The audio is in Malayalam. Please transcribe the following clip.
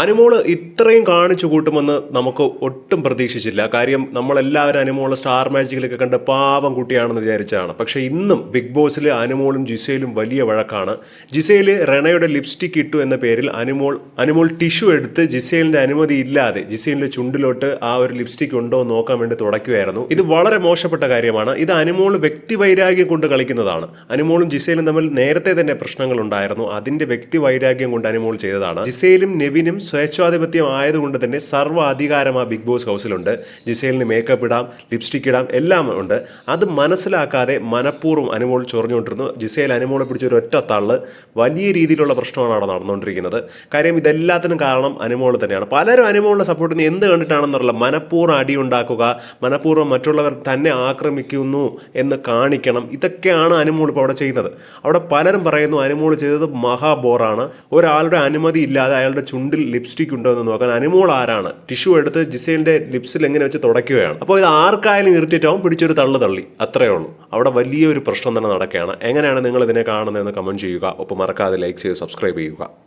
അനുമോൾ ഇത്രയും കാണിച്ചു കൂട്ടുമെന്ന് നമുക്ക് ഒട്ടും പ്രതീക്ഷിച്ചില്ല. കാര്യം നമ്മളെല്ലാവരും അനുമോൾ സ്റ്റാർ മാജിക്കിലൊക്കെ കണ്ട് പാവം കുട്ടിയാണെന്ന് വിചാരിച്ചതാണ്. പക്ഷേ ഇന്നും ബിഗ് ബോസിൽ അനുമോളും ജിസയിലും വലിയ വഴക്കാണ്. ജിസയിൽ റെണയുടെ ലിപ്സ്റ്റിക് ഇട്ടു എന്ന പേരിൽ അനുമോൾ അനുമോൾ ടിഷ്യൂ എടുത്ത് ജിസയിലിന്റെ അനുമതി ഇല്ലാതെ ജിസയിലിന്റെ ചുണ്ടിലോട്ട് ആ ഒരു ലിപ്സ്റ്റിക് ഉണ്ടോ എന്ന് നോക്കാൻ വേണ്ടി തുടയ്ക്കുമായിരുന്നു ഇത് വളരെ മോശപ്പെട്ട കാര്യമാണ്. ഇത് അനുമോൾ വ്യക്തിവൈരാഗ്യം കൊണ്ട് കളിക്കുന്നതാണ്. അനുമോളും ജിസയിലും തമ്മിൽ നേരത്തെ തന്നെ പ്രശ്നങ്ങൾ ഉണ്ടായിരുന്നു. അതിന്റെ വ്യക്തിവൈരാഗ്യം കൊണ്ട് അനുമോൾ ചെയ്തതാണ്. ജിസയിലും നെവിനും സ്വേച്ഛാധിപത്യം ആയതുകൊണ്ട് തന്നെ സർവ അധികാരം ആ ബിഗ് ബോസ് ഹൗസിലുണ്ട്. ജിസേലിന് മേക്കപ്പ് ഇടാം ലിപ്സ്റ്റിക് ഇടാം എല്ലാം ഉണ്ട്. അത് മനസ്സിലാക്കാതെ മനഃപൂർവം അനുമോൾ ചൊറിഞ്ഞുകൊണ്ടിരുന്നു. ജിസേൽ അനുമോളെ പിടിച്ച ഒരു ഒറ്റ തള്ള് വലിയ രീതിയിലുള്ള പ്രശ്നമാണ് അവിടെ നടന്നുകൊണ്ടിരിക്കുന്നത്. കാര്യം ഇതെല്ലാത്തിനും കാരണം അനുമോൾ തന്നെയാണ്. പലരും അനുമോളിനെ സപ്പോർട്ട് ചെയ്യുന്നത് എന്ത് കണ്ടിട്ടാണെന്നറിയില്ല. മനഃപൂർവം അടി ഉണ്ടാക്കുക മനഃപൂർവം മറ്റുള്ളവർ തന്നെ ആക്രമിക്കുന്നു എന്ന് കാണിക്കണം. ഇതൊക്കെയാണ് അനുമോൾ ഇപ്പോൾ അവിടെ ചെയ്യുന്നത്. അവിടെ പലരും പറയുന്നു അനുമോൾ ചെയ്തത് മഹാബോറാണ്. ഒരാളുടെ അനുമതി ഇല്ലാതെ അയാളുടെ ചുണ്ടിൽ ലിപ്സ്റ്റിക് ഉണ്ടോ എന്ന് നോക്കാൻ അനുമോൾ ആരാണ്? ടിഷ്യൂ എടുത്ത് ജിസേലിന്റെ ലിപ്സിൽ എങ്ങനെ വെച്ച് തുടക്കുകയാണ് അപ്പോൾ ഇത് ആർക്കായാലും ഇറിറ്റേറ്റ് ആവും പിടിച്ചൊരു തള്ളു തള്ളി. അത്രയേ ഉള്ളൂ. അവിടെ വലിയൊരു പ്രശ്നം തന്നെ നടക്കുകയാണ്. എങ്ങനെയാണ് നിങ്ങൾ ഇതിനെ കാണുന്നതെന്ന് കമന്റ് ചെയ്യുക. ഒപ്പം മറക്കാതെ ലൈക്ക് ചെയ്ത് സബ്സ്ക്രൈബ് ചെയ്യുക.